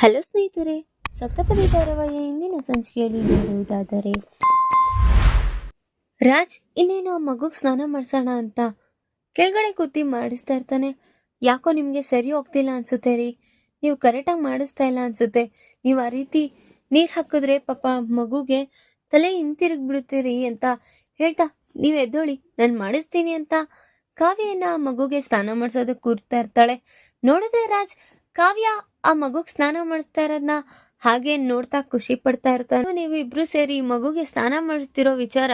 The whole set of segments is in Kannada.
ಹಲೋ ಸ್ನೇಹಿತರೆ, ಸಪ್ತಪದಿ ಧಾರಾವಾಹಿಯ ಇಂದಿನ ಸಂಚಿಕೆಯಲ್ಲಿ ನೋಡುವುದಾದರೆ, ರಾಜ್, ಇನ್ನೇನು ಆ ಮಗುಗೆ ಸ್ನಾನ ಮಾಡಿಸೋಣ ಅಂತ ಕೆಳಗಡೆ ಕೂತಿ ಮಾಡಿಸ್ತಾ ಇರ್ತಾನೆ. ಯಾಕೋ ನಿಮಗೆ ಸರಿ ಹೋಗ್ತಿಲ್ಲ ಅನ್ಸುತ್ತೆ ರೀ. ನೀವು ಕರೆಕ್ಟಾಗಿ ಮಾಡಿಸ್ತಾ ಇಲ್ಲ ಅನ್ಸುತ್ತೆ. ನೀವು ಆ ರೀತಿ ನೀರು ಹಾಕಿದ್ರೆ ಪಾಪ ಮಗುಗೆ ತಲೆ ಹಿಂತಿರುಗ್ಬಿಡ್ತೀರಿ ಅಂತ ಹೇಳ್ತಾ, ನೀವು ಎದ್ದೋಳಿ, ನಾನು ಮಾಡಿಸ್ತೀನಿ ಅಂತ ಕಾವ್ಯನ ಮಗುಗೆ ಸ್ನಾನ ಮಾಡಿಸೋದಕ್ಕೆ ಕೂರ್ತಾ ಇರ್ತಾಳೆ. ನೋಡಿದ್ರೆ ರಾಜ್, ಕಾವ್ಯ ಆ ಮಗುಗ್ ಸ್ನಾನ ಮಾಡಿಸ್ತಾ ಇರೋದ್ನ ಹಾಗೆ ನೋಡ್ತಾ ಖುಷಿ ಪಡ್ತಾ ಇರ್ತಾನೆ ನೀವು ಇಬ್ರು ಸೇರಿ ಮಗುಗೆ ಸ್ನಾನ ಮಾಡಿಸ್ತಿರೋ ವಿಚಾರ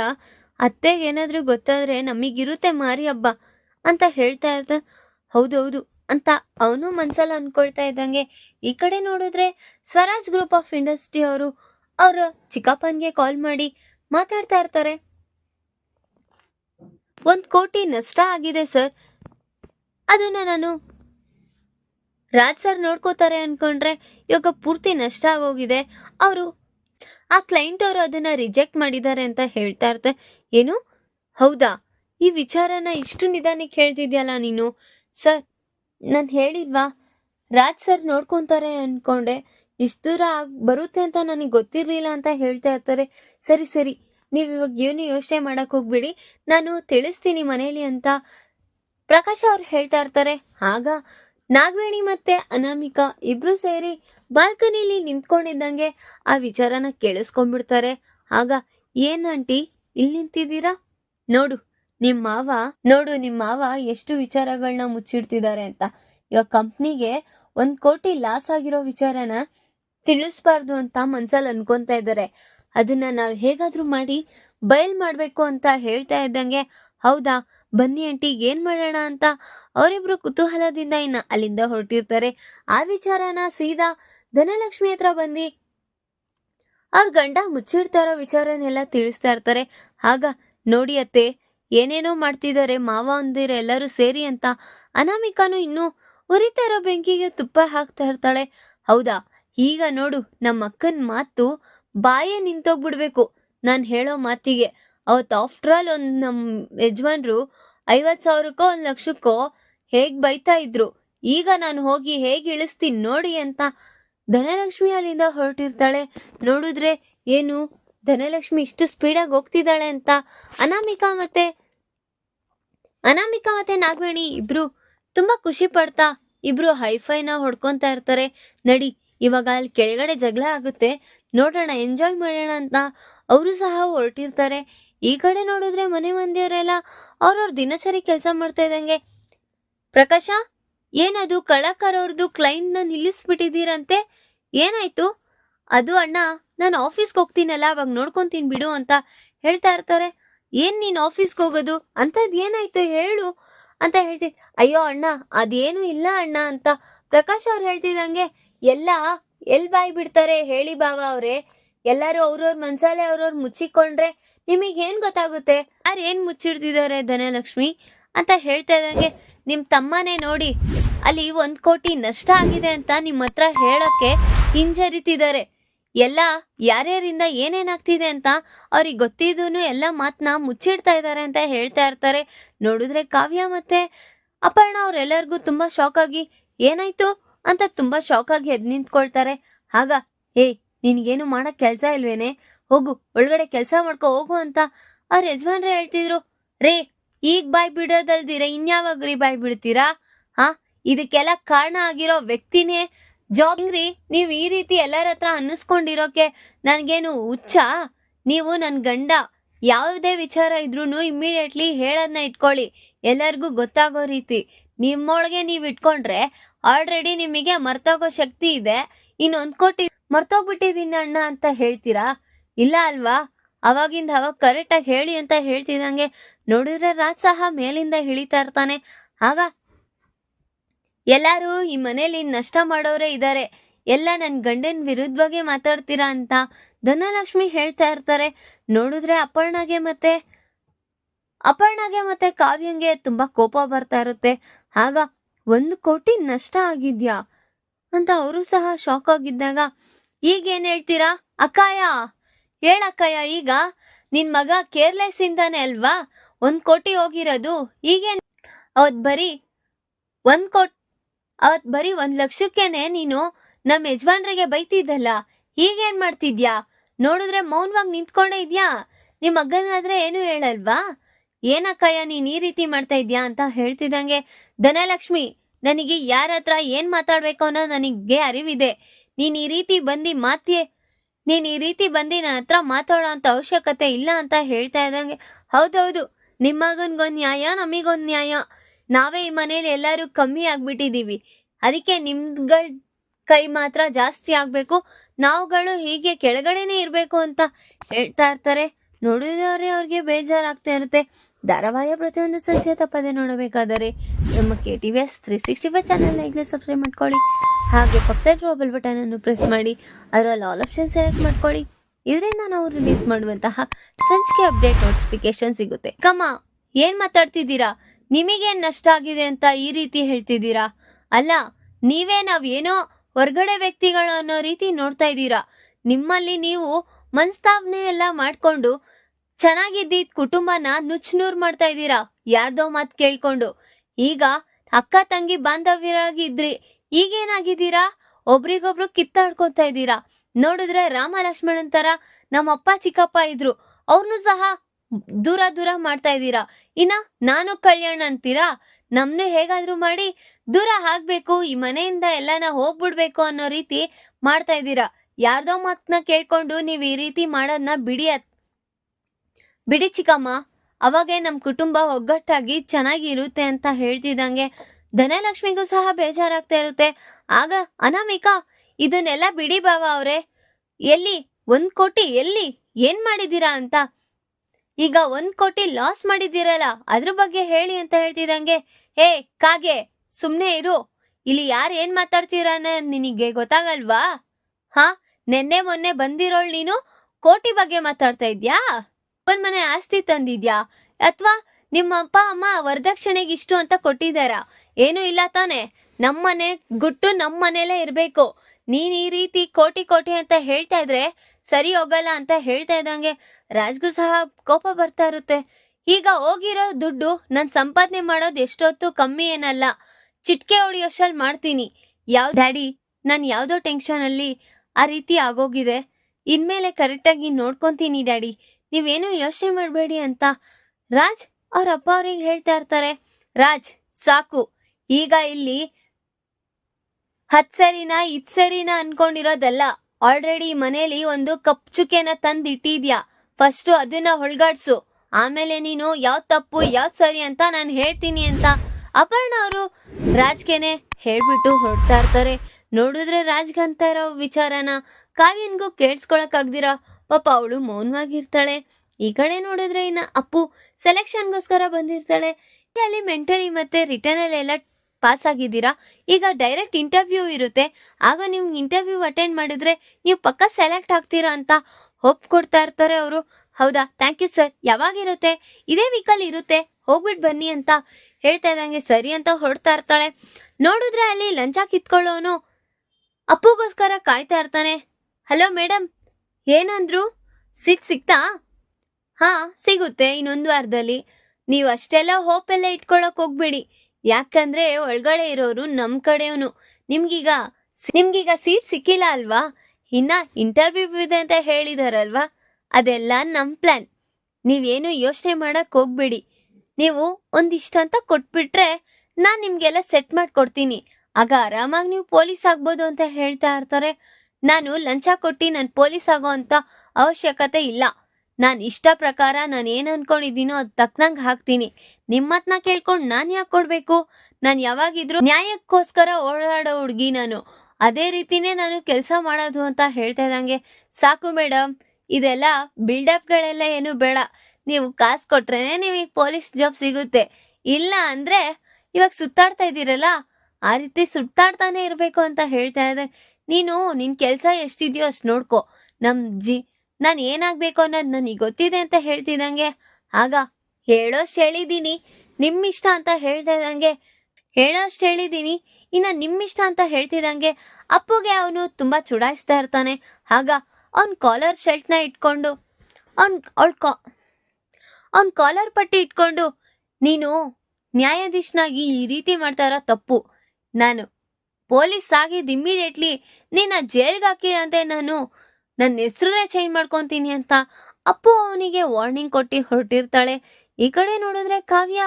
ಅತ್ತೆಗೆ ಏನಾದ್ರೂ ಗೊತ್ತಾದ್ರೆ ನಮಗಿರುತ್ತೆ ಮಾರಿ ಹಬ್ಬ ಅಂತ ಹೇಳ್ತಾ ಇರ್ತ, ಹೌದೌದು ಅಂತ ಅವನು ಮನ್ಸಲ್ಲಿ ಅನ್ಕೊಳ್ತಾ ಇದ್ದಂಗೆ ಈ ಕಡೆ ನೋಡಿದ್ರೆ ಸ್ವರಾಜ್ ಗ್ರೂಪ್ ಆಫ್ ಇಂಡಸ್ಟ್ರಿ ಅವರು ಅವ್ರ ಚಿಕ್ಕಪ್ಪನ್ಗೆ ಕಾಲ್ ಮಾಡಿ ಮಾತಾಡ್ತಾ ಇರ್ತಾರೆ. ಒಂದ್ ಕೋಟಿ ನಷ್ಟ ಆಗಿದೆ ಸರ್. ಅದನ್ನ ನಾನು ರಾಜ್ ಸರ್ ನೋಡ್ಕೋತಾರೆ ಅನ್ಕೊಂಡ್ರೆ ಇವಾಗ ಪೂರ್ತಿ ನಷ್ಟ ಆಗೋಗಿದೆ. ಅವರು ಆ ಕ್ಲೈಂಟ್ ಅವರು ಅದನ್ನ ರಿಜೆಕ್ಟ್ ಮಾಡಿದ್ದಾರೆ ಅಂತ ಹೇಳ್ತಾ ಇರ್ತೆ. ಏನು? ಹೌದಾ? ಈ ವಿಚಾರನ ಇಷ್ಟು ನಿಧಾನಕ್ಕೆ ಹೇಳ್ತಿದ್ಯಲ್ಲ ನೀನು? ಸರ್, ನಾನು ಹೇಳಿಲ್ವಾ ರಾಜ್ ಸರ್ ನೋಡ್ಕೊತಾರೆ ಅನ್ಕೊಂಡೆ. ಇಷ್ಟು ದೂರ ಬರುತ್ತೆ ಅಂತ ನನಗೆ ಗೊತ್ತಿರಲಿಲ್ಲ ಅಂತ ಹೇಳ್ತಾ ಇರ್ತಾರೆ. ಸರಿ ಸರಿ. ನೀವು ಇವಾಗ ಏನು ಯೋಚನೆ ಮಾಡಕ್ ಹೋಗ್ಬಿಡಿ. ನಾನು ತಿಳಿಸ್ತೀನಿ ಮನೇಲಿ ಅಂತ ಪ್ರಕಾಶ್ ಅವ್ರು ಹೇಳ್ತಾ ಇರ್ತಾರೆ. ಆಗ ನಾಗವೇಣಿ ಮತ್ತೆ ಅನಾಮಿಕಾ ಇಬ್ರು ಸೇರಿ ಬಾಲ್ಕನಿಲಿ ನಿಂತ್ಕೊಂಡಿದ್ದಂಗೆ ಆ ವಿಚಾರನ ಕೇಳಿಸ್ಕೊಂಡ್ಬಿಡ್ತಾರೆ. ಆಗ, ಏನ್ ಆಂಟಿ? ಇಲ್ಲಿ ನಿಂತಿದ್ದೀರಾ? ನೋಡು, ನಿಮ್ ಮಾವ, ನೋಡು, ನಿಮ್ ಮಾವ ಎಷ್ಟು ವಿಚಾರಗಳನ್ನ ಮುಚ್ಚಿಡ್ತಿದ್ದಾರೆ ಅಂತ. ಇವಾಗ ಕಂಪ್ನಿಗೆ ಒಂದ್ ಕೋಟಿ ಲಾಸ್ ಆಗಿರೋ ವಿಚಾರನ ತಿಳಿಸ್ಬಾರ್ದು ಅಂತ ಮನ್ಸಲ್ಲಿ ಅನ್ಕೊಂತ ಇದ್ದಾರೆ. ಅದನ್ನ ನಾವ್ ಹೇಗಾದ್ರೂ ಮಾಡಿ ಬಯಲ್ ಮಾಡ್ಬೇಕು ಅಂತ ಹೇಳ್ತಾ ಇದ್ದಂಗೆ, ಹೌದಾ? ಬನ್ನಿ ಆಂಟಿ, ಏನ್ ಮಾಡೋಣ ಅಂತ? ಅವರಿಬ್ರು ಕುತೂಹಲದಿಂದ ಇನ್ನ ಅಲ್ಲಿಂದ ಹೊರಟಿರ್ತಾರೆ. ಆ ವಿಚಾರನ ಸೀದಾ ಧನಲಕ್ಷ್ಮಿ ಹತ್ರ ಬಂದಿ ಅವ್ರ ಗಂಡ ಮುಚ್ಚಿಡ್ತಾ ಇರೋ ವಿಚಾರನೆಲ್ಲ ತಿಳಿಸ್ತಾ ಇರ್ತಾರೆ. ಆಗ, ನೋಡಿ ಅತ್ತೆ, ಏನೇನೋ ಮಾಡ್ತಿದ್ದಾರೆ ಮಾವ ಅಂದಿರ ಎಲ್ಲರೂ ಸೇರಿ ಅಂತ. ಅನಾಮಿಕಾನು ಇನ್ನು ಉರಿತಾ ಇರೋ ಬೆಂಕಿಗೆ ತುಪ್ಪ ಹಾಕ್ತಾ ಇರ್ತಾಳೆ. ಹೌದಾ? ಈಗ ನೋಡು ನಮ್ಮ ಅಕ್ಕನ ಮಾತು ಬಾಯೇ ನಿಂತೋಗ್ಬಿಡ್ಬೇಕು. ನಾನು ಹೇಳೋ ಮಾತಿಗೆ. ಅವತ್ತು ಆಫ್ಟರ್ ಆಲ್ ಒಂದು ನಮ್ಮ ಯಜಮಾನ್ರು ಐವತ್ತು ಸಾವಿರಕ್ಕೋ ಒಂದು ಲಕ್ಷಕ್ಕೋ ಹೇಗ್ ಬೈತಾ ಇದ್ರು. ಈಗ ನಾನು ಹೋಗಿ ಹೇಗೆ ಇಳಿಸ್ತೀನಿ ನೋಡಿ ಅಂತ ಧನಲಕ್ಷ್ಮಿ ಅಲ್ಲಿಂದ ಹೊರಟಿರ್ತಾಳೆ. ನೋಡಿದ್ರೆ ಏನು ಧನಲಕ್ಷ್ಮಿ ಇಷ್ಟು ಸ್ಪೀಡಾಗಿ ಹೋಗ್ತಿದ್ದಾಳೆ ಅಂತ. ಅನಾಮಿಕಾ ಮತ್ತೆ ಅನಾಮಿಕಾ ಮತ್ತೆ ನಾಗವೇಣಿ ಇಬ್ರು ತುಂಬಾ ಖುಷಿ ಪಡ್ತಾ ಇಬ್ರು ಹೈಫೈನ ಹೊಡ್ಕೊಂತ ಇರ್ತಾರೆ. ನಡಿ, ಇವಾಗ ಅಲ್ಲಿ ಕೆಳಗಡೆ ಜಗಳ ಆಗುತ್ತೆ. ನೋಡೋಣ, ಎಂಜಾಯ್ ಮಾಡೋಣ ಅಂತ ಅವರು ಸಹ ಹೊರಟಿರ್ತಾರೆ. ಈ ಕಡೆ ನೋಡಿದ್ರೆ ಮನೆ ಮಂದಿಯವರೆಲ್ಲ ಅವ್ರವ್ರ ದಿನಚರಿ ಕೆಲಸ ಮಾಡ್ತಾ ಇದ್ದಂಗೆ. ಪ್ರಕಾಶ, ಏನದು ಕಳಕರ್ ಅವ್ರದ್ದು ಕ್ಲೈಂಟ್ನ ನಿಲ್ಲಿಸ್ಬಿಟ್ಟಿದ್ದೀರಂತೆ? ಏನಾಯ್ತು? ಅದು ಅಣ್ಣ, ನಾನು ಆಫೀಸ್ಗೆ ಹೋಗ್ತೀನಲ್ಲ, ಅವಾಗ ನೋಡ್ಕೊಂತೀನಿ ಬಿಡು ಅಂತ ಹೇಳ್ತಾ ಇರ್ತಾರೆ. ಏನ್ ನೀನ್ ಆಫೀಸ್ಗೆ ಹೋಗೋದು? ಅಂತದ್ ಏನಾಯ್ತು ಹೇಳು ಅಂತ ಹೇಳ್ತೀನಿ ಅಯ್ಯೋ ಅಣ್ಣ, ಅದೇನು ಇಲ್ಲ ಅಣ್ಣ ಅಂತ ಪ್ರಕಾಶ್ ಅವ್ರು ಹೇಳ್ತಿದ್ದಂಗೆ, ಎಲ್ಲ ಎಲ್ ಬಾಯ್ ಬಿಡ್ತಾರೆ ಹೇಳಿ ಬಾವ ಅವ್ರೆ. ಎಲ್ಲಾರು ಅವ್ರವ್ರ ಮನ್ಸಲ್ಲೇ ಅವ್ರವ್ರ ಮುಚ್ಚಿಕೊಂಡ್ರೆ ನಿಮಗ್ ಏನ್ ಗೊತ್ತಾಗುತ್ತೆ? ಏನ್ ಮುಚ್ಚಿಡ್ತಿದ್ದಾರೆ ಧನಲಕ್ಷ್ಮಿ? ಅಂತ ಹೇಳ್ತಾ ಇದ್ದಂಗೆ ನಿಮ್ ತಮ್ಮನೇ ನೋಡಿ, ಅಲ್ಲಿ ಒಂದ್ ಕೋಟಿ ನಷ್ಟ ಆಗಿದೆ ಅಂತ ನಿಮ್ ಹತ್ರ ಹೇಳಕ್ಕೆ ಹಿಂಜರಿತಿದ್ದಾರೆ ಎಲ್ಲ ಯಾರ್ಯಾರಿಂದ ಏನೇನಾಗ್ತಿದೆ ಅಂತ ಅವ್ರಿಗೆ ಗೊತ್ತಿದ್ದೂ ಎಲ್ಲ ಮಾತನ್ನ ಮುಚ್ಚಿಡ್ತಾ ಇದ್ದಾರೆ ಅಂತ ಹೇಳ್ತಾ ಇರ್ತಾರೆ. ನೋಡಿದ್ರೆ ಕಾವ್ಯ ಮತ್ತೆ ಅಪರ್ಣ ಅವ್ರೆಲ್ಲರಿಗೂ ತುಂಬಾ ಶಾಕ್ ಆಗಿ ಏನಾಯ್ತು ಅಂತ ತುಂಬಾ ಶಾಕ್ ಆಗಿ ಎದ್ ನಿಂತ್ಕೊಳ್ತಾರೆ. ಆಗ ಏ ನಿನ್ಗೇನು ಮಾಡಕ್ ಕೆಲ್ಸ ಇಲ್ವೇನೆ? ಹೋಗು, ಒಳಗಡೆ ಕೆಲ್ಸ ಮಾಡ್ಕೊ, ಹೋಗು ಅಂತ. ಆ ಯಜಮಾನ್ರೆ ಹೇಳ್ತಿದ್ರು, ರೇ, ಈಗ ಬಾಯ್ ಬಿಡೋದಲ್ದಿರ, ಇನ್ಯಾವಾಗ ರೀ ಬಾಯ್ ಬಿಡ್ತೀರಾ? ಹಾ, ಇದಕ್ಕೆಲ್ಲ ಕಾರಣ ಆಗಿರೋ ವ್ಯಕ್ತಿನೇ ಜಾಬ್ರಿ ನೀವು ಈ ರೀತಿ ಎಲ್ಲರ ಹತ್ರ ಅನ್ನಿಸ್ಕೊಂಡಿರೋಕೆ ನನ್ಗೇನು ಹುಚ್ಚ? ನೀವು ನನ್ನ ಗಂಡ. ಯಾವುದೇ ವಿಚಾರ ಇದ್ರೂ ಇಮ್ಮಿಡಿಯೇಟ್ಲಿ ಹೇಳೋದನ್ನ ಇಟ್ಕೊಳ್ಳಿ. ಎಲ್ಲರಿಗೂ ಗೊತ್ತಾಗೋ ರೀತಿ. ನಿಮ್ಮೊಳಗೆ ನೀವು ಇಟ್ಕೊಂಡ್ರೆ ಆಲ್ರೆಡಿ ನಿಮಗೆ ಮರ್ತೋಗೋ ಶಕ್ತಿ ಇದೆ. ಇನ್ನೊಂದ್ ಕೋಟಿ ಮರ್ತೋಗ್ಬಿಟ್ಟಿದೀನಿ ಅಣ್ಣ ಅಂತ ಹೇಳ್ತೀರಾ? ಇಲ್ಲ ಅಲ್ವಾ? ಅವಾಗಿಂದ ಅವಾಗ ಕರೆಕ್ಟ್ ಆಗಿ ಹೇಳಿ ಅಂತ ಹೇಳ್ತಿದಂಗೆ ನೋಡಿದ್ರೆ ರಾಜ್ ಸಹ ಮೇಲಿಂದ ಹಿಳಿತಾ ಇರ್ತಾನೆ. ಆಗ ಎಲ್ಲಾರು ಈ ಮನೇಲಿ ನಷ್ಟ ಮಾಡೋರೇ ಇದ್ದಾರೆ ಎಲ್ಲ ನನ್ ಗಂಡನ್ ವಿರುದ್ಧವಾಗಿ ಮಾತಾಡ್ತೀರಾ ಅಂತ ಧನಲಕ್ಷ್ಮಿ ಹೇಳ್ತಾ ಇರ್ತಾರೆ. ನೋಡಿದ್ರೆ ಅಪರ್ಣಗೆ ಮತ್ತೆ ಅಪರ್ಣಗೆ ಮತ್ತೆ ಕಾವ್ಯಂಗೆ ತುಂಬಾ ಕೋಪ ಬರ್ತಾ ಇರುತ್ತೆ. ಆಗ ಒಂದು ಕೋಟಿ ನಷ್ಟ ಆಗಿದ್ಯಾ? ಅಂತ ಅವರು ಸಹ ಶಾಕ್ ಆಗಿದ್ದಾಗ ಈಗ ಏನ್ ಹೇಳ್ತೀರಾ? ಅಕ್ಕಾಯ! ಹೇಳಕ್ಕಯ್ಯ ಈಗ ನಿನ್ ಮಗ ಕೇರ್ಲೆಸ್ ಇಂದಾನೆ ಅಲ್ವಾ? ಒಂದ್ ಕೋಟಿ ಹೋಗಿರೋದು, ಈಗೇನ್? ಅವತ್ ಬರೀ ಒಂದ್ ಕೋಟಿ, ಅವತ್ ಬರೀ ಒಂದ್ ಲಕ್ಷಕ್ಕೇನೆ ನೀನು ನಮ್ ಯಜಮಾನ್ರಿಗೆ ಬೈತಿದ್ದಲ್ಲ, ಈಗೇನ್ ಮಾಡ್ತಿದ್ಯಾ? ನೋಡಿದ್ರೆ ಮೌನವಾಗಿ ನಿಂತ್ಕೊಂಡೇ ಇದ್ಯಾ? ನಿಮ್ ಮಗನಾದ್ರೆ ಏನು ಹೇಳಲ್ವಾ? ಏನಕ್ಕಯ್ಯ ನೀನ್ ಈ ರೀತಿ ಮಾಡ್ತಾ ಇದ್ಯಾ ಅಂತ ಹೇಳ್ತಿದ್ದಂಗೆ ಧನಲಕ್ಷ್ಮಿ. ನನಗೆ ಯಾರ ಹತ್ರ ಏನ್ ಮಾತಾಡ್ಬೇಕು ಅನ್ನೋ ನನಗೆ ಅರಿವಿದೆ. ನೀನ್ ಈ ರೀತಿ ಬಂದು ಮಾತಿ ನೀನ್ ಈ ರೀತಿ ಬಂದು ನನ್ನ ಹತ್ರ ಮಾತಾಡೋ ಅಂತ ಅವಶ್ಯಕತೆ ಇಲ್ಲ ಅಂತ ಹೇಳ್ತಾ ಇದ್ದಂಗೆ, ಹೌದೌದು ನಿಮ್ಮ ಮಗನ್ಗೊಂದ್ ನ್ಯಾಯ, ನಮಿಗೊಂದ್ ನ್ಯಾಯ. ನಾವೇ ಈ ಮನೇಲಿ ಎಲ್ಲರೂ ಕಮ್ಮಿ ಆಗ್ಬಿಟ್ಟಿದೀವಿ. ಅದಕ್ಕೆ ನಿಮ್ಗಳ ಕೈ ಮಾತ್ರ ಜಾಸ್ತಿ ಆಗ್ಬೇಕು. ನಾವುಗಳು ಹೀಗೆ ಕೆಳಗಡೆನೆ ಇರ್ಬೇಕು ಅಂತ ಹೇಳ್ತಾ ಇರ್ತಾರೆ. ನೋಡಿದವ್ರೆ ಅವ್ರಿಗೆ ಬೇಜಾರಾಗ್ತಾ ಇರುತ್ತೆ. ಧಾರಾವಾಹಿಯ ಪ್ರತಿಯೊಂದು ಸಂಚಿಕೆ ತಪ್ಪದೆ ನೋಡಬೇಕಾದರೆ ನಮ್ಮ K T V S three sixty five ಚಾನಲ್ನ ಈಗಲೇ ಸಬ್ಸ್ಕ್ರೈಬ್ ಮಾಡ್ಕೊಳ್ಳಿ. ಹಾಗೆ ಪಕ್ಕದಲ್ಲಿರುವ ಬಟನ್ ಅನ್ನು ಪ್ರೆಸ್ ಮಾಡಿ, ಅದರಲ್ಲಿ ಆಲ್ ಆಪ್ಷನ್ ಸೆಲೆಕ್ಟ್ ಮಾಡ್ಕೊಳ್ಳಿ. ಇದರಿಂದ ನಾವು ರಿಲೀಸ್ ಮಾಡುವಂತಹ ಸಂಚಿಕೆ ಅಪ್ಡೇಟ್ ನೋಟಿಫಿಕೇಶನ್ ಸಿಗುತ್ತೆ. ಕಮ್ಮ ಏನ್ ಮಾತಾಡ್ತಿದ್ದೀರಾ? ನಿಮಗೇನ್ ನಷ್ಟ ಆಗಿದೆ ಅಂತ ಈ ರೀತಿ ಹೇಳ್ತಿದ್ದೀರಾ? ಅಲ್ಲ, ನೀವೇ ನಾವ್ ಏನೋ ಹೊರ್ಗಡೆ ವ್ಯಕ್ತಿಗಳು ಅನ್ನೋ ರೀತಿ ನೋಡ್ತಾ ಇದ್ದೀರಾ? ನಿಮ್ಮಲ್ಲಿ ನೀವು ಮನಸ್ತಾವನೆ ಎಲ್ಲ ಮಾಡ್ಕೊಂಡು ಚೆನ್ನಾಗಿದ್ದಿದ್ ಕುಟುಂಬನ ನುಚ್ನೂರ್ ಮಾಡ್ತಾ ಇದ್ದೀರಾ? ಯಾರ್ದೋ ಮಾತ್ ಕೇಳ್ಕೊಂಡು. ಈಗ ಅಕ್ಕ ತಂಗಿ ಬಾಂಧವ್ಯರಾಗಿದ್ರಿ, ಈಗೇನಾಗಿದ್ದೀರಾ? ಒಬ್ರಿಗೊಬ್ರು ಕಿತ್ತಾಡ್ಕೊತಾ ಇದ್ದೀರಾ? ನೋಡಿದ್ರೆ ರಾಮ ಲಕ್ಷ್ಮಣನ್ ತರ ನಮ್ಮಪ್ಪ ಚಿಕ್ಕಪ್ಪ ಇದ್ರು ಅವ್ರನ್ನು ಸಹ ದೂರ ದೂರ ಮಾಡ್ತಾ ಇದ್ದೀರಾ? ಇನ್ನ ನಾನು ಕಲ್ಯಾಣ ಅಂತೀರಾ? ನಮ್ನು ಹೇಗಾದ್ರೂ ಮಾಡಿ ದೂರ ಆಗ್ಬೇಕು, ಈ ಮನೆಯಿಂದ ಎಲ್ಲಾನ ಹೋಗ್ಬಿಡ್ಬೇಕು ಅನ್ನೋ ರೀತಿ ಮಾಡ್ತಾ ಇದ್ದೀರಾ? ಯಾರ್ದೋ ಮಾತನ್ನ ಕೇಳ್ಕೊಂಡು ನೀವ್ ಈ ರೀತಿ ಮಾಡೋದನ್ನ ಬಿಡಿ ಬಿಡಿ ಚಿಕ್ಕಮ್ಮ, ಅವಾಗೆ ನಮ್ ಕುಟುಂಬ ಒಗ್ಗಟ್ಟಾಗಿ ಚೆನ್ನಾಗಿ ಇರುತ್ತೆ ಅಂತ ಹೇಳ್ತಿದ್ದಂಗೆ ಧನಲಕ್ಷ್ಮಿಗೂ ಸಹ ಬೇಜಾರಾಗ್ತಾ ಇರುತ್ತೆ. ಆಗ, ಅನಾಮಿಕಾ, ಇದನ್ನೆಲ್ಲ ಬಿಡಿ ಬಾವ ಅವ್ರೆ. ಎಲ್ಲಿ? ಒಂದ್ ಕೋಟಿ ಎಲ್ಲಿ? ಏನ್ ಮಾಡಿದೀರಾ ಅಂತ? ಈಗ ಒಂದ್ ಕೋಟಿ ಲಾಸ್ ಮಾಡಿದ್ದೀರಲ್ಲ, ಅದ್ರ ಬಗ್ಗೆ ಹೇಳಿ ಅಂತ ಹೇಳ್ತಿದಂಗೆ ಹೇ, ಕಾಗೆ, ಸುಮ್ನೆ ಇರು. ಇಲ್ಲಿ ಯಾರು ಏನ್ ಮಾತಾಡ್ತೀರಾ ನಿನಗೆ ಗೊತ್ತಾಗಲ್ವಾ? ಹಾ, ನೆನ್ನೆ ಮೊನ್ನೆ ಬಂದಿರೋಳ್ ನೀನು ಕೋಟಿ ಬಗ್ಗೆ ಮಾತಾಡ್ತಾ ಇದ್ಯಾ? ಒಂದ್ ಮನೆ ಆಸ್ತಿ ತಂದಿದ್ಯಾ? ಅಥವಾ ನಿಮ್ಮ ಅಪ್ಪ, ಅಮ್ಮ ವರದಕ್ಷಿಣೆಗೆ ಇಷ್ಟು ಅಂತ ಕೊಟ್ಟಿದಾರ ಏನು ಇಲ್ಲ ತಾನೆ. ನಮ್ಮನೆ ಗುಟ್ಟು ನಮ್ಮನೇಲೇ ಇರಬೇಕು ಇರ್ಬೇಕು. ನೀನ್ ಈ ರೀತಿ ಕೋಟಿ ಕೋಟಿ ಅಂತ ಹೇಳ್ತಾ ಇದ್ರೆ ಸರಿ ಹೋಗಲ್ಲ ಅಂತ ಹೇಳ್ತಾ ಇದ್ದಂಗೆ ರಾಜ್ಗೂ ಸಹ ಕೋಪ ಬರ್ತಾ ಇರುತ್ತೆ. ಈಗ ಹೋಗಿರೋ ದುಡ್ಡು ನಾನ್ ಸಂಪಾದನೆ ಮಾಡೋದು ಎಷ್ಟೊತ್ತು ಕಮ್ಮಿ ಏನಲ್ಲ. ಚಿಟ್ಕೆ ಹೊಡಿಯೋಷ್ಟಲ್ಲಿ ಮಾಡ್ತೀನಿ. ಯಾವ ಡ್ಯಾಡಿ, ನಾನು ಯಾವ್ದೋ ಟೆನ್ಷನ್ ಅಲ್ಲಿ ಆ ರೀತಿ ಆಗೋಗಿದೆ. ಇನ್ಮೇಲೆ ಕರೆಕ್ಟಾಗಿ ನೋಡ್ಕೊಂತೀನಿ ಡ್ಯಾಡಿ. ನೀವೇನು ಯೋಚನೆ ಮಾಡಬೇಡಿ ಅಂತ ರಾಜ್ ಅವ್ರ ಅಪ್ಪ ಅವ್ರಿಗೆ ಹೇಳ್ತಾ ಇರ್ತಾರೆ. ರಾಜ್, ಸಾಕು. ಈಗ ಇಲ್ಲಿ ಹತ್ ಸರಿನಾ ಇತ್ ಸರಿನಾ ಅನ್ಕೊಂಡಿರೋದಲ್ಲ ಆಲ್ರೆಡಿ ಮನೇಲಿ ಒಂದು ಕಪ್ ಚುಕ್ಕೆನ ತಂದ್ ಇಟ್ಟಿದ್ಯಾ? ಫಸ್ಟ್ ಅದನ್ನ ಹೊಳ್ಗಾಡ್ಸು. ಆಮೇಲೆ ನೀನು ಯಾವ ತಪ್ಪು, ಯಾವ ಸರಿ ಅಂತ ನಾನು ಹೇಳ್ತೀನಿ ಅಂತ ಅಪರ್ಣ ಅವರು ರಾಜ್ಗೆನೆ ಹೇಳ್ಬಿಟ್ಟು ಹೊರಡ್ತಾ ಇರ್ತಾರೆ. ನೋಡಿದ್ರೆ ರಾಜ್ಗಂತ ಇರೋ ವಿಚಾರನ ಕಾವ್ಯನ್ಗೂ ಕೇಳಿಸ್ಕೊಳಕ್ ಪಾಪ ಅವಳು ಮೌನವಾಗಿರ್ತಾಳೆ. ಈ ಕಡೆ ನೋಡಿದ್ರೆ ಇನ್ನು ಅಪ್ಪು ಸೆಲೆಕ್ಷನ್ಗೋಸ್ಕರ ಬಂದಿರ್ತಾಳೆ. ಅಲ್ಲಿ ಮೆಂಟಲಿ ಮತ್ತೆ ರಿಟರ್ನ್ ಅಲ್ಲಿ ಎಲ್ಲ ಪಾಸ್ ಆಗಿದ್ದೀರಾ? ಈಗ ಡೈರೆಕ್ಟ್ ಇಂಟರ್ವ್ಯೂ ಇರುತ್ತೆ. ಆಗ ನೀವು ಇಂಟರ್ವ್ಯೂ ಅಟೆಂಡ್ ಮಾಡಿದ್ರೆ ನೀವು ಪಕ್ಕ ಸೆಲೆಕ್ಟ್ ಆಗ್ತೀರಾ ಅಂತ ಹೋಪ್ ಕೊಡ್ತಾ ಇರ್ತಾರೆ ಅವರು. ಹೌದಾ? ಥ್ಯಾಂಕ್ ಯು ಸರ್ ಯಾವಾಗಿರುತ್ತೆ ಇದೇ ವೀಕಲ್ಲಿ ಇರುತ್ತೆ. ಹೋಗ್ಬಿಟ್ಟು ಬನ್ನಿ ಅಂತ ಹೇಳ್ತಾ ಇದ್ದಂಗೆ ಸರಿ ಅಂತ ಹೊರಡ್ತಾ ಇರ್ತಾಳೆ. ನೋಡಿದ್ರೆ ಅಲ್ಲಿ ಲಂಚ ಕಿತ್ಕೊಳ್ಳೋನು ಅಪ್ಪುಗೋಸ್ಕರ ಕಾಯ್ತಾ ಇರ್ತಾನೆ. ಹಲೋ ಮೇಡಮ್ ಏನಂದ್ರು ಸೀಟ್ ಸಿಕ್ತಾ ಹಾ, ಸಿಗುತ್ತೆ ಇನ್ನೊಂದು ವಾರದಲ್ಲಿ. ನೀವು ಅಷ್ಟೆಲ್ಲ ಹೋಪ್ ಎಲ್ಲ ಇಟ್ಕೊಳಕ್ ಹೋಗ್ಬೇಡಿ. ಯಾಕಂದ್ರೆ ಒಳಗಡೆ ಇರೋರು ನಮ್ ಕಡೆಯವನು ನಿಮ್ಗೀಗ ನಿಮ್ಗೀಗ ಸೀಟ್ ಸಿಕ್ಕಿಲ್ಲ ಅಲ್ವಾ? ಇನ್ನ ಇಂಟರ್ವ್ಯೂ ಇದೆ ಅಂತ ಹೇಳಿದಾರಲ್ವಾ? ಅದೆಲ್ಲ ನಮ್ ಪ್ಲಾನ್ ನೀವೇನು ಯೋಚನೆ ಮಾಡಕ್ ಹೋಗ್ಬೇಡಿ. ನೀವು ಒಂದಿಷ್ಟ ಅಂತ ಕೊಟ್ಬಿಟ್ರೆ ನಾನ್ ನಿಮ್ಗೆಲ್ಲ ಸೆಟ್ ಮಾಡ್ಕೊಡ್ತೀನಿ. ಆಗ ಆರಾಮಾಗಿ ನೀವು ಪೊಲೀಸ್ ಆಗ್ಬೋದು ಅಂತ ಹೇಳ್ತಾ ಇರ್ತಾರೆ. ನಾನು ಲಂಚ ಕೊಟ್ಟು ನಾನು ಪೊಲೀಸ್ ಆಗೋ ಅಂತ ಅವಶ್ಯಕತೆ ಇಲ್ಲ. ನಾನ್ ಇಷ್ಟ ಪ್ರಕಾರ ನಾನು ಏನ್ ಅನ್ಕೊಂಡಿದ್ದೀನೋ ಅದ್ ತಕ್ಕನಂಗ್ ಹಾಕ್ತೀನಿ. ನಿಮ್ಮತ್ನ ಕೇಳ್ಕೊಂಡ್ ನಾನ್ ಯಾಕೆ ಕೊಡ್ಬೇಕು? ನಾನ್ ಯಾವಾಗಿದ್ರು ನ್ಯಾಯಕ್ಕೋಸ್ಕರ ಓಡಾಡೋ ಹುಡ್ಗಿ ನಾನು. ಅದೇ ರೀತಿನೇ ನಾನು ಕೆಲಸ ಮಾಡೋದು ಅಂತ ಹೇಳ್ತಾ ಇದ್ದಂಗೆ, ಸಾಕು ಮೇಡಮ್ ಇದೆಲ್ಲ ಬಿಲ್ಡಪ್ಗಳೆಲ್ಲ ಏನು ಬೇಡ. ನೀವು ಕಾಸ್ ಕೊಟ್ರೇನೆ ನಿಮಗೆ ಪೊಲೀಸ್ ಜಾಬ್ ಸಿಗುತ್ತೆ. ಇಲ್ಲ ಅಂದ್ರೆ ಇವಾಗ ಸುತ್ತಾಡ್ತಾ ಇದ್ದೀರಲ್ಲ, ಆ ರೀತಿ ಸುತ್ತಾಡ್ತಾನೆ ಇರ್ಬೇಕು ಅಂತ ಹೇಳ್ತಾ ಇದ್ದೆ. ನೀನು ನಿನ್ ಕೆಲ್ಸ ಎಷ್ಟಿದ್ಯೋ ಅಷ್ಟು ನೋಡ್ಕೊ. ನಮ್ ಜಿ, ನಾನ್ ಏನಾಗ್ಬೇಕು ಅನ್ನೋದು ನನಗೆ ಗೊತ್ತಿದೆ ಅಂತ ಹೇಳ್ತಿದಂಗೆ ಆಗ ಹೇಳೋಷ್ಟು ಹೇಳಿದೀನಿ. ನಿಮ್ಮಿಷ್ಟ ಅಂತ ಹೇಳ್ತಿದಂಗೆ ಹೇಳೋಷ್ಟು ಹೇಳಿದೀನಿ. ಇನ್ನ ನಿಮ್ಮಿಷ್ಟ ಅಂತ ಹೇಳ್ತಿದಂಗೆ ಅಪ್ಪುಗೆ ಅವನು ತುಂಬಾ ಚುಡಾಯಿಸ್ತಾ ಇರ್ತಾನೆ. ಆಗ ಅವ್ನ್ ಕಾಲರ್ ಶರ್ಟ್ನ ಇಟ್ಕೊಂಡು, ಅವ್ನ್, ಅವಳ ಕಾ, ಅವ್ನ್ ಕಾಲರ್ ಪಟ್ಟಿ ಇಟ್ಕೊಂಡು, ನೀನು ನ್ಯಾಯಾಧೀಶನಾಗಿ ಈ ರೀತಿ ಮಾಡ್ತಾ ಇರೋ ತಪ್ಪು. ನಾನು ಪೊಲೀಸ್ ಆಗಿದ್ ಇಮ್ಮಿಡಿಯೇಟ್ಲಿ ನಿನ್ನ ಜೈಲ್ಗೆ ಅಂತ ನಾನು. ನನ್ನ ಹೆಸರನ್ನೇ ಚೇಂಜ್ ಮಾಡ್ಕೊತೀನಿ ಅಂತ ಅಪ್ಪು ಅವನಿಗೆ ವಾರ್ನಿಂಗ್ ಕೊಟ್ಟು ಹೊರಟಿರ್ತಾಳೆ. ಈ ಕಡೆ ನೋಡಿದ್ರೆ ಕಾವ್ಯ.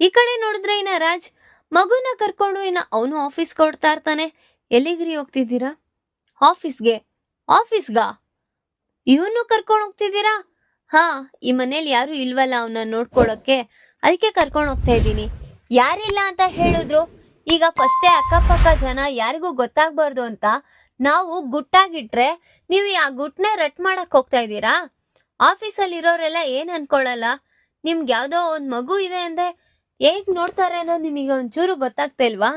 ಈ ಕಡೆ ನೋಡಿದ್ರೆ ಇನ್ನ ರಾಜ್. ಮಗುನ ಕರ್ಕೊಂಡು ಇನ್ನ ಅವನು ಆಫೀಸ್ ಕೊಡ್ತಾ ಇರ್ತಾನೆ. ಎಲ್ಲಿಗ್ರಿ ಹೋಗ್ತಿದ್ದೀರಾ? ಆಫೀಸ್ಗೆ ಆಫೀಸ್ಗಾ ಇವನು ಕರ್ಕೊಂಡು ಹೋಗ್ತಿದ್ದೀರಾ? ಹಾ, ಈ ಮನೇಲಿ ಯಾರು ಇಲ್ವಲ್ಲ ಅವನ್ನ ನೋಡ್ಕೊಳಕ್ಕೆ. ಅದಕ್ಕೆ ಕರ್ಕೊಂಡು ಹೋಗ್ತಾ ಇದ್ದೀನಿ. ಯಾರಿಲ್ಲ ಅಂತ ಹೇಳಿದ್ರು. ಈಗ ಫಸ್ಟೇ ಅಕ್ಕಪಕ್ಕ ಜನ ಯಾರಿಗೂ ಗೊತ್ತಾಗ್ಬಾರ್ದು ಅಂತ ನಾವು ಗುಟ್ಟಾಗಿಟ್ರೆ ನೀವು ಆ ಗುಟ್ನೆ ರಟ್ ಮಾಡಕ್ ಹೋಗ್ತಾ ಇದ್ದೀರಾ? ಆಫೀಸಲ್ಲಿ ಇರೋರೆಲ್ಲ ಏನ್ ಅನ್ಕೊಳ್ಳಲ್ಲ ನಿಮ್ಗೆ ಯಾವ್ದೋ ಒಂದ್ ಮಗು ಇದೆ ಅಂದ್ರೆ ಹೇಗ್ ನೋಡ್ತಾರೆ ಅನ್ನೋದು ನಿಮಗೆ ಒಂಚೂರು ಗೊತ್ತಾಗ್ತಾ ಇಲ್ವಾ?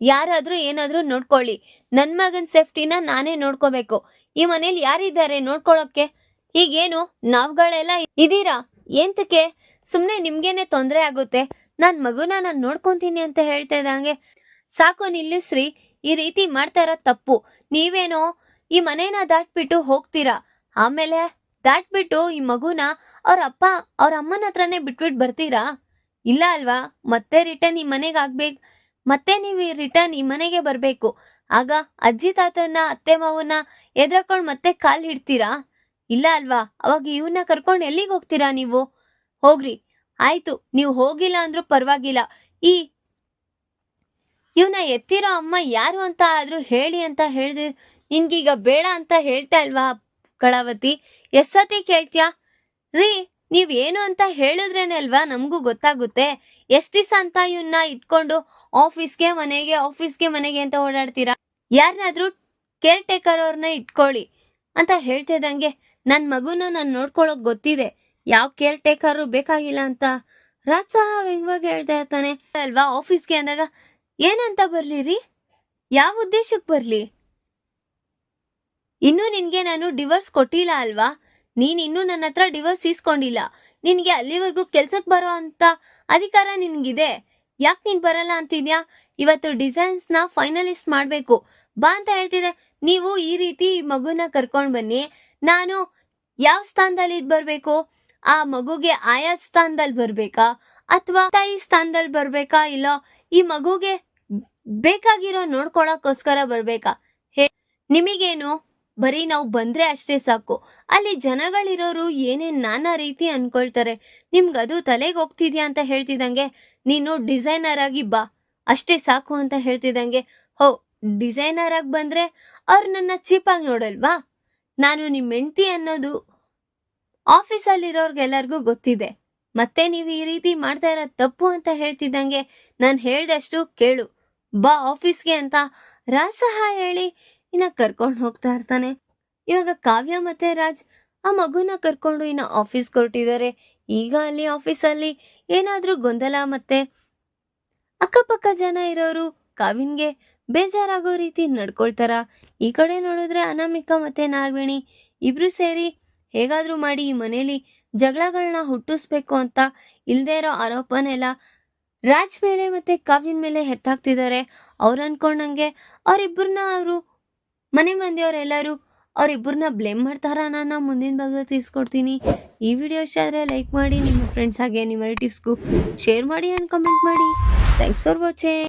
ಯಾರಾದ್ರೂ ಏನಾದ್ರೂ ನೋಡ್ಕೊಳ್ಳಿ. ನನ್ ಮಗನ್ ಸೇಫ್ಟಿನ ನಾನೇ ನೋಡ್ಕೋಬೇಕು. ಈ ಮನೇಲಿ ಯಾರಿದ್ದಾರೆ ನೋಡ್ಕೊಳಕ್ಕೆ? ಈಗೇನು ನಾವ್ಗಳೆಲ್ಲ ಇದೀರಾ? ಎಂತಕ್ಕೆ ಸುಮ್ನೆ ನಿಮ್ಗೇನೆ ತೊಂದರೆ ಆಗುತ್ತೆ. ನನ್ ಮಗುನ ನಾನ್ ನೋಡ್ಕೊಂತೀನಿ ಅಂತ ಹೇಳ್ತಾ ಇದ್ದಂಗೆ ಸಾಕು ನಿಲ್ಲಿಸ್ರಿ ಈ ರೀತಿ ಮಾಡ್ತಾ ಇರೋ ತಪ್ಪು. ನೀವೇನೋ ಈ ಮನೇನ ದಾಟ್ಬಿಟ್ಟು ಹೋಗ್ತೀರಾ? ಆಮೇಲೆ ದಾಟ್ಬಿಟ್ಟು ಈ ಮಗುನ ಅವ್ರ ಅಪ್ಪ, ಅವ್ರ ಅಮ್ಮನ ಹತ್ರನೇ ಬಿಟ್ಬಿಟ್ಟು ಬರ್ತೀರಾ? ಇಲ್ಲ ಅಲ್ವಾ? ಮತ್ತೆ ರಿಟರ್ನ್ ಈ ಮನೆಗೆ ಆಗ್ಬೇಕು. ಮತ್ತೆ ನೀವು ಈ ರಿಟರ್ನ್ ಈ ಮನೆಗೆ ಬರ್ಬೇಕು. ಆಗ ಅಜ್ಜಿ ತಾತನ, ಅತ್ತೆ ಮಾವನ್ನ ಎದ್ರಕೊಂಡ್ ಮತ್ತೆ ಕಾಲ್ ಹಿಡ್ತೀರಾ? ಇಲ್ಲ ಅಲ್ವಾ? ಅವಾಗ ಇವನ್ನ ಕರ್ಕೊಂಡು ಎಲ್ಲಿಗೆ ಹೋಗ್ತೀರಾ ನೀವು? ಹೋಗ್ರಿ. ಆಯ್ತು, ನೀವು ಹೋಗಿಲ್ಲ ಅಂದ್ರೂ ಪರವಾಗಿಲ್ಲ. ಈ ಇವನ ಎತ್ತಿರೋ ಅಮ್ಮ ಯಾರು ಅಂತ ಆದ್ರೂ ಹೇಳಿ ಅಂತ ಹೇಳ್ದೆ ನಿನ್ಗೀಗ ಬೇಡ ಅಂತ ಹೇಳ್ತಾ ಇಲ್ವಾ ಕಳಾವತಿ? ಎಷ್ಟತಿ ಕೇಳ್ತೀಯಾ? ರೀ, ನೀವ್ ಏನು ಅಂತ ಹೇಳಿದ್ರೇನೆ ಅಲ್ವಾ ನಮಗೂ ಗೊತ್ತಾಗುತ್ತೆ. ಎಷ್ಟ್ ದಿವಸ ಅಂತ ಇವನ್ನ ಇಟ್ಕೊಂಡು ಆಫೀಸ್ಗೆ ಮನೆಗೆ ಆಫೀಸ್ಗೆ ಮನೆಗೆ ಅಂತ ಓಡಾಡ್ತೀರಾ? ಯಾರನ್ನಾದ್ರೂ ಕೇರ್ ಟೇಕರ್ ಅವ್ರನ್ನ ಇಟ್ಕೊಳ್ಳಿ ಅಂತ ಹೇಳ್ತಿದ್ದಂಗೆ ನನ್ ಮಗುನ ನಾನು ನೋಡ್ಕೊಳಕ್ ಗೊತ್ತಿದೆ. ಯಾವ ಕೇರ್ ಟೇಕರ್ ಬೇಕಾಗಿಲ್ಲ ಅಂತ. ರಾಜ್ ಸಹ ಇವಾಗ ಹೇಳ್ತಾ ಇರ್ತಾನೆ. ಅಲ್ವಾ, ಆಫೀಸ್ಗೆ ಅಂದಾಗ ಏನಂತ ಬರ್ಲಿ ರೀ ಯಾವ ಉದ್ದೇಶಕ್ಕೆ ಬರ್ಲಿ? ಇನ್ನು ನಿನ್ಗೆ ನಾನು ಡಿವೋರ್ಸ್ ಕೊಟ್ಟಿಲ್ಲ ಅಲ್ವಾ? ನೀನ್ ಇನ್ನು ನನ್ನ ಹತ್ರ ಡಿವೋರ್ಸ್ ಇಸ್ಕೊಂಡಿಲ್ಲ ನಿನ್ಗೆ ಅಲ್ಲಿವರೆಗೂ ಕೆಲ್ಸಕ್ ಬರೋ ಅಂತ ಅಧಿಕಾರ ನಿನ್ಗಿದೆ. ಯಾಕೆ ನೀನ್ ಬರಲ್ಲ ಅಂತಿದ್ಯಾ? ಇವತ್ತು ಡಿಸೈನ್ಸ್ನ ಫೈನಲಿಸ್ಟ್ ಮಾಡ್ಬೇಕು. ಬಾ ಅಂತ ಹೇಳ್ತಿದೆ ನೀವು ಈ ರೀತಿ ಮಗುನ ಕರ್ಕೊಂಡ್ ಬನ್ನಿ. ನಾನು ಯಾವ ಸ್ಥಾನದಲ್ಲಿ ಇದ್ ಬರ್ಬೇಕು? ಆ ಮಗುಗೆ ಆಯಾ ಸ್ಥಾನದಲ್ಲಿ ಬರ್ಬೇಕಾ? ಅಥವಾ ತಾಯಿ ಸ್ಥಾನದಲ್ಲಿ ಬರ್ಬೇಕಾ? ಇಲ್ಲ, ಈ ಮಗುಗೆ ಬೇಕಾಗಿರೋ ನೋಡ್ಕೊಳಕ್ಕೋಸ್ಕರ ಬರ್ಬೇಕಾ? ಹೇ, ನಿಮಗೇನು? ಬರೀ ನಾವು ಬಂದ್ರೆ ಅಷ್ಟೇ ಸಾಕು. ಅಲ್ಲಿ ಜನಗಳಿರೋರು ಏನೇನ್ ನಾನಾ ರೀತಿ ಅನ್ಕೊಳ್ತಾರೆ. ನಿಮ್ಗದು ತಲೆಗೆ ಹೋಗ್ತಿದ್ಯಾ ಅಂತ ಹೇಳ್ತಿದಂಗೆ, ನೀನು ಡಿಸೈನರ್ ಆಗಿ ಬಾ. ಅಷ್ಟೇ ಸಾಕು ಅಂತ ಹೇಳ್ತಿದಂಗೆ, ಹೋ, ಡಿಸೈನರ್ ಆಗಿ ಬಂದ್ರೆ ಅವ್ರು ನನ್ನ ಚೀಪಾಗಿ ನೋಡಲ್ವಾ? ನಾನು ನಿಮ್ ಹೆಂಡತಿ ಅನ್ನೋದು ಆಫೀಸಲ್ಲಿರೋರ್ಗೆಲ್ಲರಿಗೂ ಗೊತ್ತಿದೆ. ಮತ್ತೆ ನೀವು ಈ ರೀತಿ ಮಾಡ್ತಾ ಇರೋದು ತಪ್ಪು ಅಂತ ಹೇಳ್ತಿದ್ದಂಗೆ ನಾನು ಹೇಳ್ದಷ್ಟು ಕೇಳು. ಬಾ ಆಫೀಸ್ಗೆ ಅಂತ ರಾಜ್ ಸಹ ಹೇಳಿ ಇನ್ನ ಕರ್ಕೊಂಡು ಹೋಗ್ತಾ ಇರ್ತಾನೆ. ಇವಾಗ ಕಾವ್ಯ ಮತ್ತೆ ರಾಜ್ ಆ ಮಗುನ ಕರ್ಕೊಂಡು ಇನ್ನ ಆಫೀಸ್ ಕೊಟ್ಟಿದ್ದಾರೆ ಈಗ ಅಲ್ಲಿ ಆಫೀಸಲ್ಲಿ ಏನಾದ್ರೂ ಗೊಂದಲ ಮತ್ತೆ ಅಕ್ಕಪಕ್ಕ ಜನ ಇರೋರು ಕಾವಿನ್ಗೆ ಬೇಜಾರಾಗೋ ರೀತಿ ನಡ್ಕೊಳ್ತಾರ. ಈ ಕಡೆ ನೋಡಿದ್ರೆ ಅನಾಮಿಕಾ ಮತ್ತೆ ನಾಗವೇಣಿ ಇಬ್ರು ಸೇರಿ ಹೇಗಾದ್ರೂ ಮಾಡಿ ಈ ಮನೇಲಿ ಜಗಳಗಳನ್ನ ಹುಟ್ಟಿಸ್ಬೇಕು ಅಂತ ಇಲ್ದೇ ಇರೋ ಆರೋಪನೆಲ್ಲ ರಾಜ್ ಮೇಲೆ ಮತ್ತೆ ಕಾವ್ಯನ್ ಮೇಲೆ ಹೆತ್ತಾಕ್ತಿದ್ದಾರೆ ಅವ್ರು ಅನ್ಕೊಂಡಂಗೆ ಅವರಿಬ್ಬರನ್ನ ಅವರು ಮನೆ ಮಂದಿಯವರೆಲ್ಲರೂ ಅವರಿಬ್ಬರನ್ನ ಬ್ಲೇಮ್ ಮಾಡ್ತಾರ? ನಾನು ಮುಂದಿನ ಭಾಗ ತಿಳಿಸ್ಕೊಡ್ತೀನಿ. ಈ ವಿಡಿಯೋ ಇಷ್ಟ ಆದರೆ ಲೈಕ್ ಮಾಡಿ, ನಿಮ್ಮ ಫ್ರೆಂಡ್ಸ್ ಹಾಗೆ ನಿಮ್ಮ ರಿಲೇಟಿವ್ಸ್ಗೂ ಶೇರ್ ಮಾಡಿ ಆ್ಯಂಡ್ ಕಮೆಂಟ್ ಮಾಡಿ. Thanks for watching.